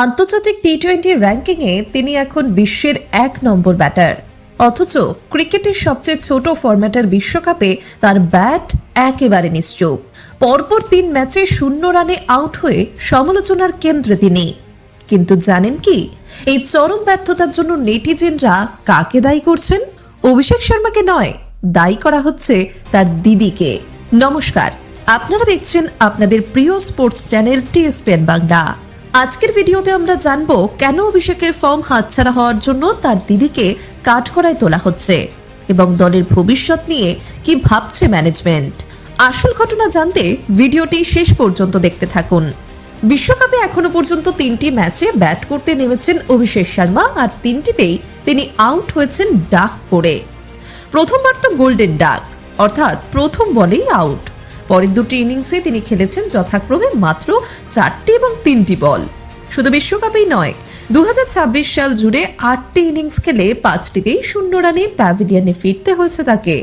আন্তর্জাতিক T twenty র্যাঙ্কিংয়ে তিনি এখন বিশ্বের এক নম্বর ব্যাটার। অথচ ক্রিকেটের সবচেয়ে ছোট ফরম্যাটের বিশ্বকাপে তার ব্যাট একেবারে নিশ্চুপ। পরপর তিন ম্যাচে শূন্য রানে আউট হয়ে সমালোচনার কেন্দ্রে তিনি। কিন্তু জানেন কি, এই চরম ব্যর্থতার জন্য নেটিজেনরা কাকে দায়ী করছেন? অভিষেক শর্মাকে নয়, দায়ী করা হচ্ছে তার দিদিকে। নমস্কার, আপনারা দেখছেন আপনাদের প্রিয় স্পোর্টস চ্যানেল টিএসপিএন বাংলা। আজকের ভিডিওতে আমরা জানব কেন অভিষেকের ফর্ম হাতছাড়া হওয়ার জন্য তার দিদিকে কাঠগড়ায় তোলা হচ্ছে এবং দলের ভবিষ্যৎ নিয়ে কি ভাবছে ম্যানেজমেন্ট আসল ঘটনা জানতে ভিডিওটি শেষ পর্যন্ত দেখতে থাকুন। বিশ্বকাপে এখনও পর্যন্ত তিনটি ম্যাচে ব্যাট করতে নেমেছেন অভিষেক শর্মা আর তিনটিতেই তিনি আউট হয়েছেন ডাক করে। প্রথমবার তো গোল্ডেন ডাক, অর্থাৎ প্রথম বলেই আউট পরের দুটি ইনিংসে তিনি খেলেছেন যথাক্রমে মাত্র চারটি এবং তিনটি বল। শুধু বিশ্বকাপেই নয় দু সাল জুড়ে আটটি ইনিংস খেলে পাঁচটিতেই শূন্য রানে প্যাভিলিয়নে ফিরতে হয়েছে তাকে।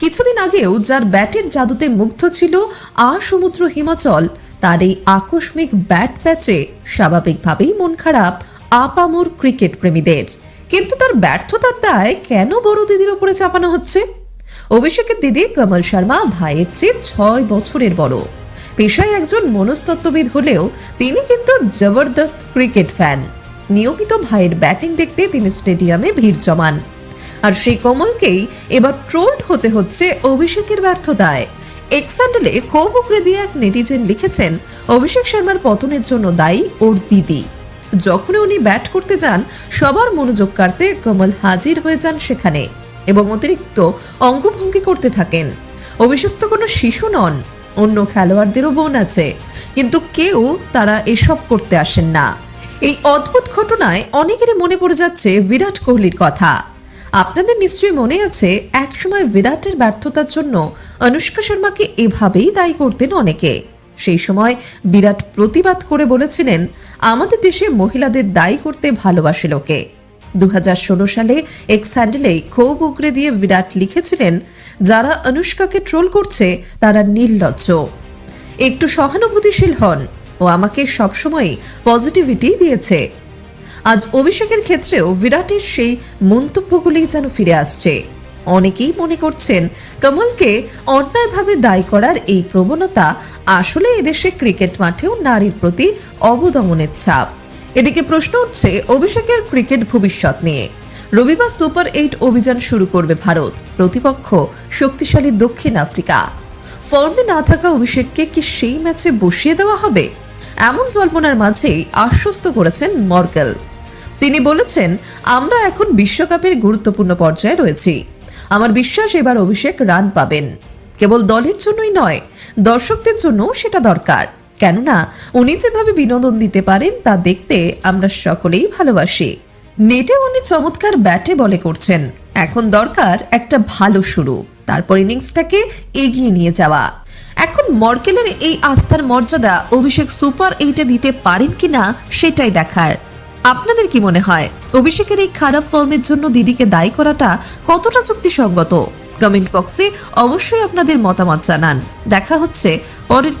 কিছুদিন আগেও যার ব্যাটের জাদুতে মুগ্ধ ছিল আ সমুদ্র হিমাচল, তার এই আকস্মিক ব্যাট প্যাচে স্বাভাবিকভাবেই মন খারাপ আপামোর ক্রিকেট প্রেমীদের কিন্তু তার ব্যর্থতার দায় কেন বড় দিদির ওপরে চাপানো হচ্ছে? অভিষেকের দিদি কমল শর্মা ভাইয়ের চেয়ে ছয় বছরের বড়। পেশায় একজন মনস্তত্ত্ববিদ হলেও তিনি কিন্তু জবরদস্ত ক্রিকেট ফ্যান। নিয়মিত ভাইয়ের ব্যাটিং দেখতে তিনি স্টেডিয়ামে ভিড় জমান। আর সেই কমলকেই এবার ট্রোলড হতে হচ্ছে অভিষেকের ব্যর্থতায়। এক্সান্ডেলে ক্ষোভ উগড়ে দিয়ে এক নেটিজেন লিখেছেন, অভিষেক শর্মার পতনের জন্য দায়ী ওর দিদি। যখন উনি ব্যাট করতে যান, সবার মনোযোগ কাড়তে কমল হাজির হয়ে যান সেখানে। এবং অতিরিক্ত অঙ্গভঙ্গি করতে থাকেন। অভিযুক্ত কোনো শিশু নন, অন্য খেলোয়াড়দেরও বোন আছে, কিন্তু কেউ তারা এসব করতে আসেন না। এই অদ্ভুত ঘটনায় অনেকেরই মনে পড়ে যাচ্ছে বিরাট কোহলির কথা। আপনাদের নিশ্চয়ই মনে আছে, একসময় বিরাটের ব্যর্থতার জন্য অনুষ্কা শর্মাকে এভাবেই দায়ী করতেন অনেকে। সেই সময় বিরাট প্রতিবাদ করে বলেছিলেন, আমাদের দেশে মহিলাদের দায়ী করতে ভালোবাসে লোকে। দু হাজার ষোলো সালে এক স্যান্ডেলে ক্ষোভ উগড়ে দিয়ে বিরাট লিখেছিলেন, যারা অনুষ্কাকে ট্রোল করছে, তারা নির্লজ্জ। একটু সহানুভূতিশীল হন, ও আমাকে সবসময় পজিটিভিটি দিয়েছে। আজ অভিষেকের ক্ষেত্রেও বিরাটের সেই মন্তব্যগুলি যেন ফিরে আসছে। অনেকেই মনে করছেন, কমলকে অন্যায়ভাবে দায়ী করার এই প্রবণতা আসলে এদেশে ক্রিকেট মাঠেও নারীর প্রতি অবদমনের ছাপ। এদিকে প্রশ্ন উঠছে, অভিষেকের ক্রিকেট ভবিষ্যৎ নিয়ে। রবিবার সুপার এইট অভিযান শুরু করবে ভারত, প্রতিপক্ষ শক্তিশালী দক্ষিণ আফ্রিকা। ফর্মে না থাকা অভিষেককে কি সেই ম্যাচে বসিয়ে দেওয়া হবে? এমন জল্পনার মাঝেই আশ্বস্ত করেছেন মর্কেল। তিনি বলেছেন, আমরা এখন বিশ্বকাপের গুরুত্বপূর্ণ পর্যায়ে রয়েছি। আমার বিশ্বাস এবার অভিষেক রান পাবেন। কেবল দলের জন্যই নয়, দর্শকদের জন্য সেটা দরকার। কেননা উনি যেভাবে বিনোদন দিতে পারেন, তা দেখতে আমরা সকলেই ভালোবাসি। নেটে উনি চমৎকার ব্যাটে বলে করছেন। এখন দরকার একটা ভালো শুরু। তারপর ইনিংসটাকে এগিয়ে নিয়ে যাওয়া। এখন মর্কেলের এই আস্থার মর্যাদা অভিষেক সুপার এইটে দিতে পারেন কিনা সেটাই দেখার। আপনাদের কি মনে হয়? অভিষেকের এই খারাপ ফর্মের জন্য দিদিকে দায়ী করাটা কতটা যুক্তিসঙ্গত? কমেন্ট বক্সে অবশ্যই আপনাদের মতামত জানান। দেখা হচ্ছে পরের